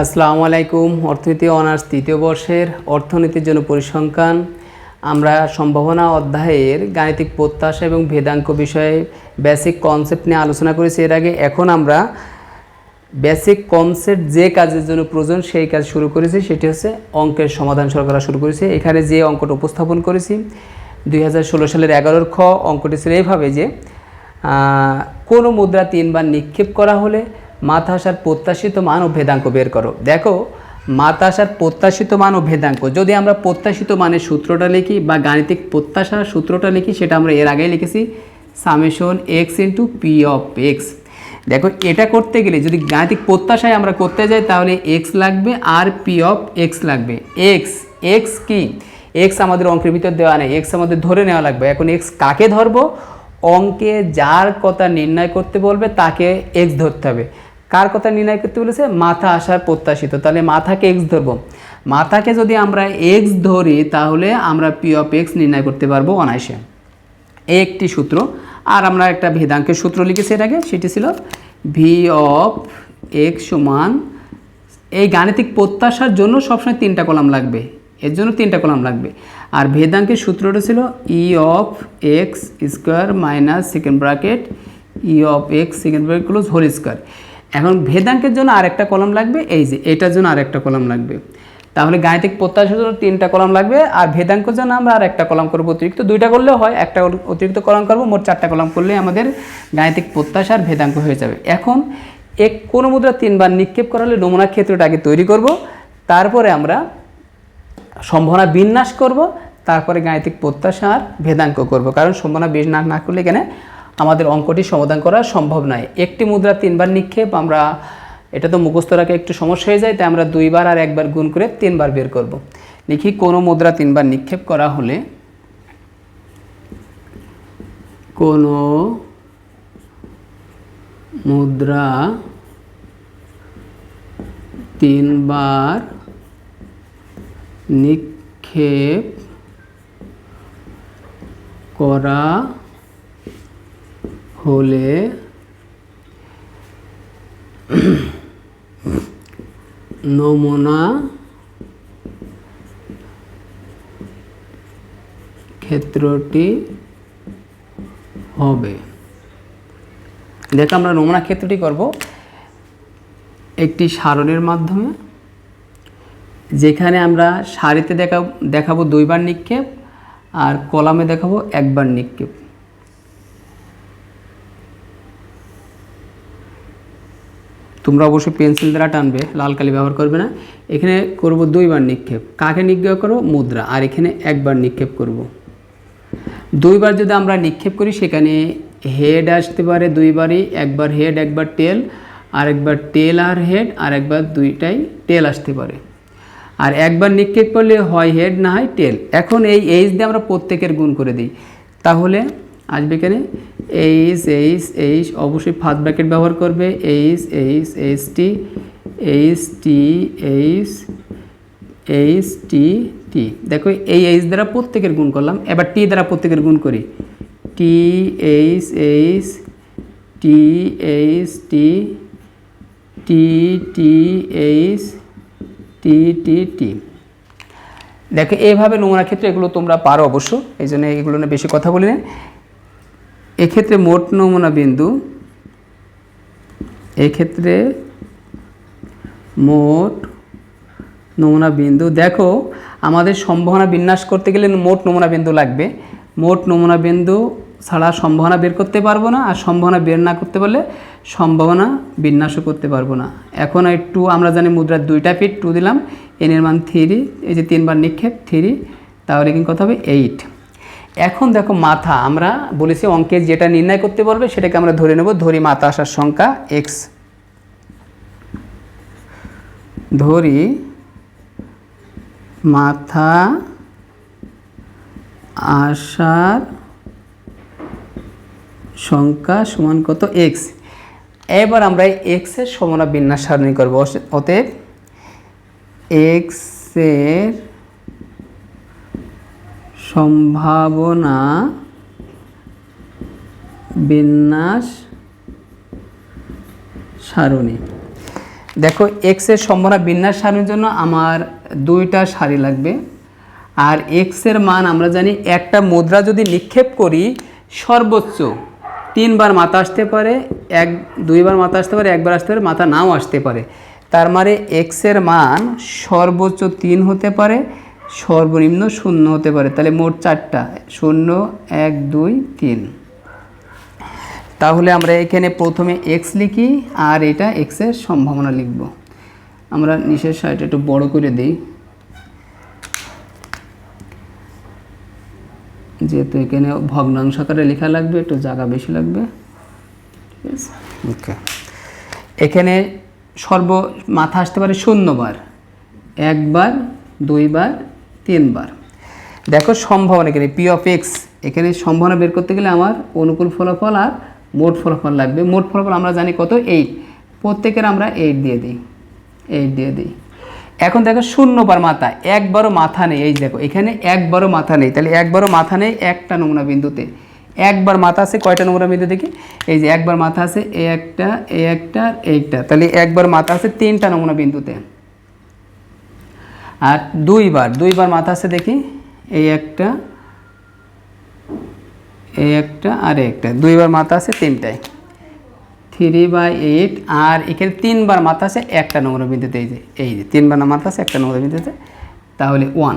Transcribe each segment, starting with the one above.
আসসালামু আলাইকুম। অর্থনীতি অনার্স তৃতীয় বর্ষের অর্থনীতির জন্য পরিসংখ্যান। আমরা সম্ভাবনা অধ্যায়ের গাণিতিক প্রত্যাশা এবং ভেদাঙ্ক বিষয়ে বেসিক কনসেপ্ট নিয়ে আলোচনা করেছি। এর আগে এখন আমরা বেসিক কনসেপ্ট যে কাজের জন্য প্রয়োজন সেই কাজ শুরু করেছি। সেটি হচ্ছে অঙ্কের সমাধান শুরু শুরু করেছি। এখানে যে অঙ্কটা উপস্থাপন করেছি, দুই হাজার ষোলো সালের এগারোর খ অঙ্কটি ছিল এইভাবে যে কোনো মুদ্রা তিনবার নিক্ষেপ করা হলে মাথা আসার প্রত্যাশিত মান ও ভেদাঙ্ক বের করো। দেখো মাথা আসার প্রত্যাশিত মান ও ভেদাঙ্ক, যদি আমরা প্রত্যাশিত মানের সূত্রটা লিখি বা গাণিতিক প্রত্যাশার সূত্রটা লিখি, সেটা আমরা এর আগেই লিখেছি, summation x into p of x দেখো, এটা করতে গেলে যদি গাণিতিক প্রত্যাশায় আমরা করতে যাই, তাহলে এক্স লাগবে আর পি অফ এক্স লাগবে। এক্স এক্স কি? এক্স আমাদের অঙ্কের ভিতর দেওয়া নেই এক্স আমাদের ধরে নেওয়া লাগবে। এখন এক্স কাকে ধরবো? অঙ্কে যার কথা নির্ণয় করতে বলবে, তাকে এক্স ধরতে হবে। কার কথা নির্ণয় করতে বলেছে? মাথা আসার প্রত্যাশিত। তাহলে মাথাকে এক্স ধরবো। মাথাকে যদি আমরা এক্স ধরি, তাহলে আমরা পি অফ এক্স নির্ণয় করতে পারব অনায়াসে। একটি সূত্র। আর আমরা একটা ভেদাঙ্কের সূত্র লিখেছি এর আগে সেটি ছিল ভি অফ এক্স সমান এই গাণিতিক প্রত্যাশার জন্য সবসময় তিনটা কলাম লাগবে। এর জন্য তিনটা কলাম লাগবে। আর ভেদাঙ্কের সূত্রটা ছিল E of x square minus second bracket E of x second bracket close whole square এখন ভেদাঙ্কের জন্য আরেকটা কলম লাগবে, এই যে এটার জন্য আরেকটা কলম লাগবে। তাহলে গাণিতিক প্রত্যাশার জন্য তিনটা কলম লাগবে, আর ভেদাঙ্কের জন্য আমরা আর একটা কলম করব অতিরিক্ত। দুইটা করলেও হয়, একটা অতিরিক্ত কলম করব, মোট চারটা কলম করলে আমাদের গাণিতিক প্রত্যাশার ভেদাঙ্ক হয়ে যাবে। এখন এক কোনো মুদ্রা তিনবার নিক্ষেপ করা হলে নমুনা ক্ষেত্রটা আগে তৈরি করব, তারপরে আমরা সম্ভাবনা বিন্যাস করব, তারপরে গাণিতিক প্রত্যাশার ভেদাঙ্ক করব। কারণ সম্ভাবনা বিন্যাস না করলে এখানে আমাদের অঙ্কটি সমাধান করা সম্ভব নয়। একটি মুদ্রা তিনবার নিক্ষেপ, আমরা, এটা তো মুখস্থ রাখা একটু সমস্যা হয়ে যায়, তাই আমরা দুইবার আর একবার গুণ করে তিনবার বের করব। লিখি কোনো মুদ্রা তিনবার নিক্ষেপ করা হলে কোনো মুদ্রা তিনবার নিক্ষেপ করা হলে নমুনা ক্ষেত্রটি হবে। দেখো আমরা নমুনা ক্ষেত্রটি করব। একটি সারণের মাধ্যমে, যেখানে আমরা সারিতে দেখা দেখাবো দুইবার নিক্ষেপ আর কলামে দেখাবো একবার নিক্ষেপ। তোমরা অবশ্যই পেন্সিল দ্বারা টানবে, লাল কালি ব্যবহার করবে না। এখানে করব দুইবার নিক্ষেপ। কাকে নিক্ষেপ করব? মুদ্রা। আর এখানে একবার নিক্ষেপ করব। দুইবার যদি আমরা নিক্ষেপ করি, সেখানে হেড আসতে পারে দুইবারই। একবার হেড একবার টেল আর একবার টেল আর হেড আর একবার দুইটাই টেল আসতে পারে। আর একবার নিক্ষেপ করলে হয় হেড না হয় টেল এখন এই এইচ দিয়ে আমরা প্রত্যেকের গুণ করে দিই। তাহলে আসবে এখানে এইচ এইচ এইচ অবশ্যই ফার্স্ট ব্র্যাকেট ব্যবহার করবে। H H H T H T H H T T দেখো, এই এইচ দ্বারা প্রত্যেকের গুণ করলাম। এবার টি দ্বারা প্রত্যেকের গুণ করি। T H H T H T T T H T T T দেখো এইভাবে নমুনা ক্ষেত্রে এগুলো তোমরা পারো অবশ্য। এই জন্য এগুলো নিয়ে বেশি কথা বলি না। এক্ষেত্রে মোট নমুনা বিন্দু, এক্ষেত্রে মোট নমুনা বিন্দু। দেখো, আমাদের সম্ভাবনা বিন্যাস করতে গেলে মোট নমুনা বিন্দু লাগবে। মোট নমুনা বিন্দু ছাড়া সম্ভাবনা বের করতে পারব না, আর সম্ভাবনা বের না করতে পারলে সম্ভাবনা বিন্যাসও করতে পারব না। এখন একটু আমরা জানি মুদ্রার দুইটা ফিট টু দিলাম এনের মান থ্রি এই যে তিনবার নিক্ষেপ থ্রি তাহলে কিন্তু কথা হবে এইট এখন দেখো মাথা, আমরা বলেছি অঙ্কের যেটা নির্ণয় করতে পারবে সেটাকে আমরা ধরে নেব, ধরি মাথা আসার সংখ্যা এক্স ধরি মাথা আসার সংখ্যা সমান কত এক্স এবার আমরা এক্সের সমনা বিন্যাস সারণী করব, অতএব এক্সের সম্ভাবনা, বিন্যাস, সারণী। দেখো এক্সের সম্ভাবনা, বিন্যাস, সারণীর জন্য আমার দুইটা সারি লাগবে। আর এক্সের মান আমরা জানি একটা মুদ্রা যদি নিক্ষেপ করি, সর্বোচ্চ তিনবার মাথা আসতে পারে, এক, দুইবার মাথা আসতে পারে, একবার আসতে পারে, মাথা নাও আসতে পারে। তার মানে এক্সের মান সর্বোচ্চ তিন হতে পারে সর্বনিম্ন শূন্য হতে পারে। তাহলে মোট চারটা। শূন্য এক দুই তিন। তাহলে আমরা এখানে প্রথমে এক্স লিখি আর এটা এক্সের সম্ভাবনা লিখব। আমরা নিচের সাইডটা একটু বড় করে দিই। যেহেতু এখানে ভগ্নাংশ আকারে লেখা লাগবে একটু জায়গা বেশি লাগবে। ঠিক ওকে। এখানে সর্ব মাথা আসতে পারে শূন্যবার। একবার দুইবার তিনবার। দেখো, সম্ভাবনা এখানে পি অফ এক্স এখানে সম্ভাবনা বের করতে গেলে আমার অনুকূল ফলাফল আর মোট ফলাফল লাগবে। মোট ফলাফল আমরা জানি কত? এইট প্রত্যেকের আমরা এইট দিয়ে দিই। এইট দিয়ে দিই। এখন দেখো, শূন্যবার মাথা, একবারও মাথা নেই। এই দেখো, এখানে একবারও মাথা নেই। তাহলে একবারও মাথা নেই একটা নমুনা বিন্দুতে। একবার মাথা আছে, কয়টা নমুনা বিন্দু দেখি? এই যে একবার মাথা আছে এই একটা এই একটা, এইটা। তাহলে একবার মাথা আছে, তিনটা নমুনা বিন্দুতে। আর দুইবার দুইবার মাথা আছে দেখি, এই একটা এই একটা আর একটা। দুইবার মাথা আছে তিনটায় থ্রি বাই এইট আর এখানে তিনবার মাথা আছে, একটা নম্বর বিন্দুতে এই যে এই যে, তিনবার না মাথা আছে, একটা নম্বর বিন্দুতে। তাহলে ওয়ান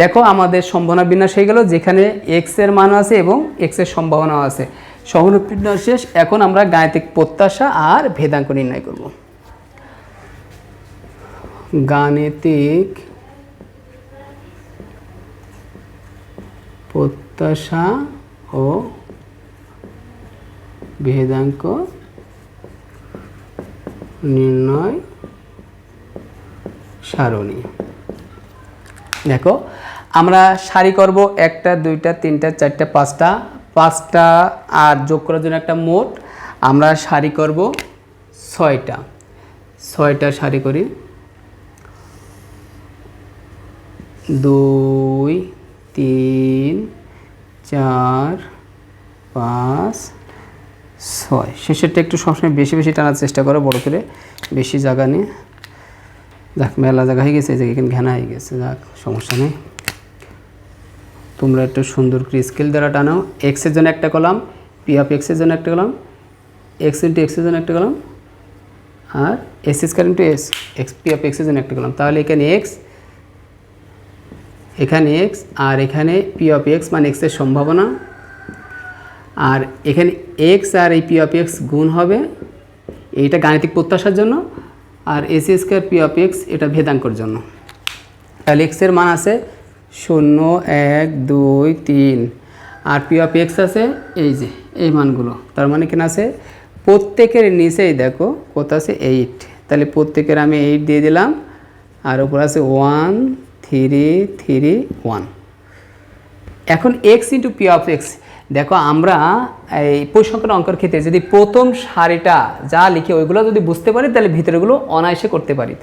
দেখো আমাদের সম্ভাবনা বিন্যাস হয়ে গেল, যেখানে এক্সের মান আছে এবং এক্সের সম্ভাবনাও আছে। সম্ভাবনা বিন্যাস শেষ, এখন আমরা গাণিতিক প্রত্যাশা আর ভেদাঙ্ক নির্ণয় করব। গাণিতিক প্রত্যাশা ও ভেদাঙ্ক নির্ণয় সারণী। দেখো, আমরা সারি করব একটা, দুইটা, তিনটা, চারটা, পাঁচটা। পাঁচটা আর যোগ করার জন্য একটা মোট। আমরা সারি করব ছয়টা। ছয়টা সারি করি। দুই, তিন, চার, পাঁচ, ছয়। শেষেরটা একটু সবসময় বেশি বেশি টানার চেষ্টা করো, বড় করে। বেশি জায়গা নিয়ে যাক, মেলা জায়গা হয়ে গেছে, এই যে এখানে ঘেনা হয়ে গেছে। যাক, সমস্যা নেই। তোমরা একটু সুন্দর করে স্কেল দ্বারা টানো এক্সের জন্য একটা কলাম পি অফ এক্সের জন্য একটা কলাম এক্স ইন্টু এক্সের জন্য একটা column, R S square into S x p of এক্সের জন্য একটা কলাম। তাহলে এখানে এক্স এখানে এক্স আর এখানে পি অফ এক্স মানে এক্সের সম্ভাবনা। আর এখানে এক্স আর এই পি অফ এক্স গুণ হবে এইটা গাণিতিক প্রত্যাশার জন্য, আর এসি স্কোয়ার পি অফ এক্স এটা ভেদাঙ্কর জন্য। তাহলে এক্সের মান আছে শূন্য, এক, দুই, তিন। আর পি অফ এক্স আছে এই যে, এই মানগুলো। তার মানে কেন আছে প্রত্যেকের নিচেই দেখো কত আছে এইট তাহলে প্রত্যেকের আমি এইট দিয়ে দিলাম, আর উপর আছে ওয়ান থ্রি থ্রি ওয়ান এখন x into p of x দেখো আমরা এই পরিসংখ্যান অঙ্কের ক্ষেত্রে যদি প্রথম সারিটা যা লিখে ওইগুলো যদি বুঝতে পারি, তাহলে ভিতরেগুলো অনায়াসে করতে পারি।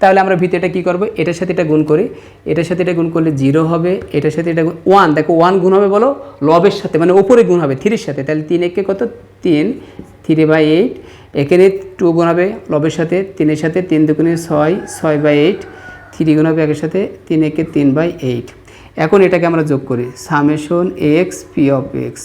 তাহলে আমরা ভিতরেটা কী করব? এটার সাথে এটা গুণ করি। এটার সাথে এটা গুণ করলে জিরো হবে। এটার সাথে এটা ওয়ান দেখো ওয়ান গুণ হবে বলো, লবের সাথে মানে ওপরে গুণ হবে থ্রির সাথে। তাহলে তিন একে কত? তিন। থ্রি বাই এইট এখানে টু গুণ হবে, লবের সাথে, তিনের সাথে, তিন দুগুণে ছয় ছয় বাই এইট থ্রি গুণ হবে একের সাথে তিন একে তিন বাই এইট। এখন এটাকে আমরা যোগ করি summation x p of x.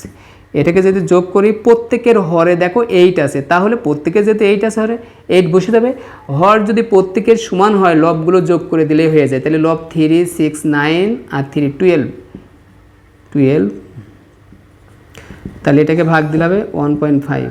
এটাকে যদি যোগ করি, প্রত্যেকের হরে দেখো এইট আছে, তাহলে প্রত্যেকের যেহেতু এইট আছে হরে, এইট বসে যাবে। হর যদি প্রত্যেকের সমান হয়, লবগুলো যোগ করে দিলেই হয়ে যায়। তাহলে লব থ্রি, সিক্স, নাইন আর থ্রি, টুয়েলভ। টুয়েলভ। তাহলে এটাকে ভাগ দিলে হবে ওয়ান পয়েন্ট ফাইভ।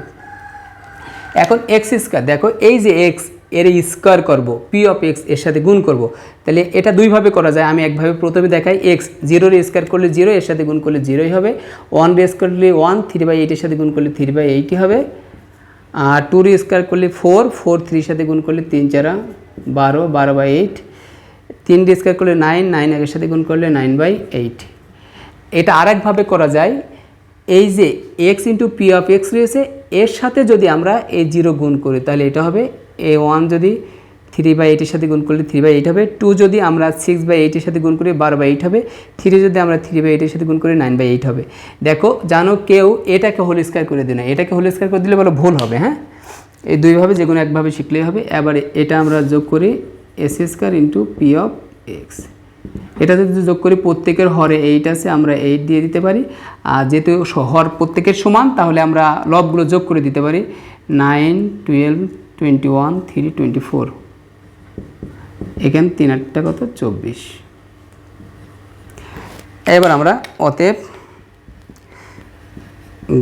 এখন এক্স স্কোয়ার, দেখো এই যে এক্স এর স্কোয়ার করব পি অফ এক্সের সাথে গুণ করব। তাহলে এটা দুইভাবে করা যায়। আমি একভাবে প্রথমে দেখাই এক্স জিরোর স্কোয়ার করলে জিরো এর সাথে গুণ করলে জিরোই হবে। ওয়ান রে স্কোয়ার করলে ওয়ান থ্রি বাই এইটের সাথে গুণ করলে থ্রি বাই এইটই হবে। আর টু স্কোয়ার করলে ফোর ফোর থ্রির সাথে গুণ করলে তিন, চারা, বারো বারো বাই এইট তিন স্কোয়ার করলে নাইন নাইন একের সাথে গুণ করলে নাইন বাই এইট এটা আরেকভাবে করা যায়। এই যে x into p of x রয়েছে, এর সাথে যদি আমরা এই জিরো গুণ করি, তাহলে এটা হবে এ ওয়ান যদি থ্রি বাই এইটের সাথে গুণ করলে থ্রি বাই এইট হবে। টু যদি আমরা সিক্স বাই এইটের সাথে গুণ করি, বারো বাই এইট হবে। থ্রি যদি আমরা থ্রি বাই এইটের সাথে গুণ করি নাইন বাই এইট হবে। দেখো, জানো কেউ এটাকে হোল স্কোয়ার করে দিই না। এটাকে হোল স্কোয়ার করে দিলে বলো ভুল হবে হ্যাঁ? এই দুইভাবে যে কোনো একভাবে শিখলেই হবে। এবার এটা আমরা যোগ করি S square into p of x এটা যদি যোগ করি, প্রত্যেকের হরে এইট আছে, আমরা এইট দিয়ে দিতে পারি। আর যেহেতু হর প্রত্যেকের সমান, তাহলে আমরা লবগুলো যোগ করে দিতে পারি। Nine twelve twenty one three twenty four এখানে তিন আটটা কত? চব্বিশ। এবার আমরা অতএব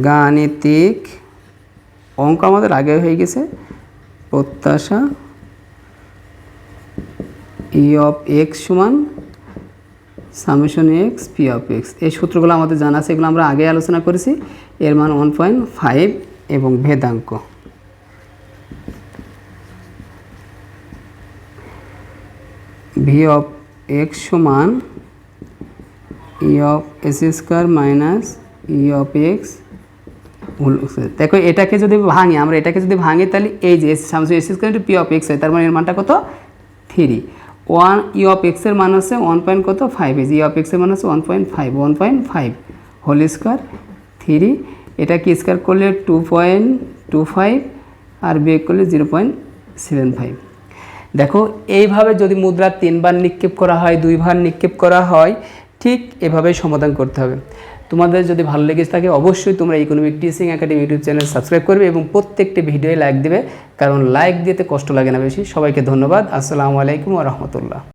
গাণিতিক অঙ্ক আমাদের আগে হয়ে গেছে। প্রত্যাশা ই অফ এক্স সমান summation x p of x এই সূত্রগুলো আমাদের জানা আছে, এগুলো আমরা আগে আলোচনা করেছি। এর মান ওয়ান পয়েন্ট ফাইভ এবং ভেদাঙ্ক। ভি অফ এক্স সমান E of S square minus E of X দেখো, এটাকে যদি ভাঙি, আমরা এটাকে যদি ভাঙি, তাহলে এই যে Shamsu S square P of X হয়, তার মানে এর মানটা কত? থ্রি ওয়ান ই অফ এক্সের মান হচ্ছে ওয়ান পয়েন্ট কত? ফাইভ ই অফ এক্সের মান হচ্ছে one point five one point five whole square three এটা কি স্কোয়ার করলে? টু পয়েন্ট টু ফাইভ আর বিয়োগ করলে জিরো পয়েন্ট সেভেন ফাইভ দেখো, এইভাবে যদি মুদ্রা তিনবার নিক্ষেপ করা হয়, দুইবার নিক্ষেপ করা হয়, ঠিক এভাবে সমাধান করতে হবে। তোমাদের যদি ভালো লেগে থাকে, অবশ্যই তোমরা Economic Teaching Academy YouTube channel subscribe করবে এবং প্রত্যেকটি ভিডিওয়ে লাইক দেবে, কারণ লাইক দিতে কষ্ট লাগে না বেশি। সবাইকে ধন্যবাদ। আসসালামু আলাইকুম রহমতুল্লাহ।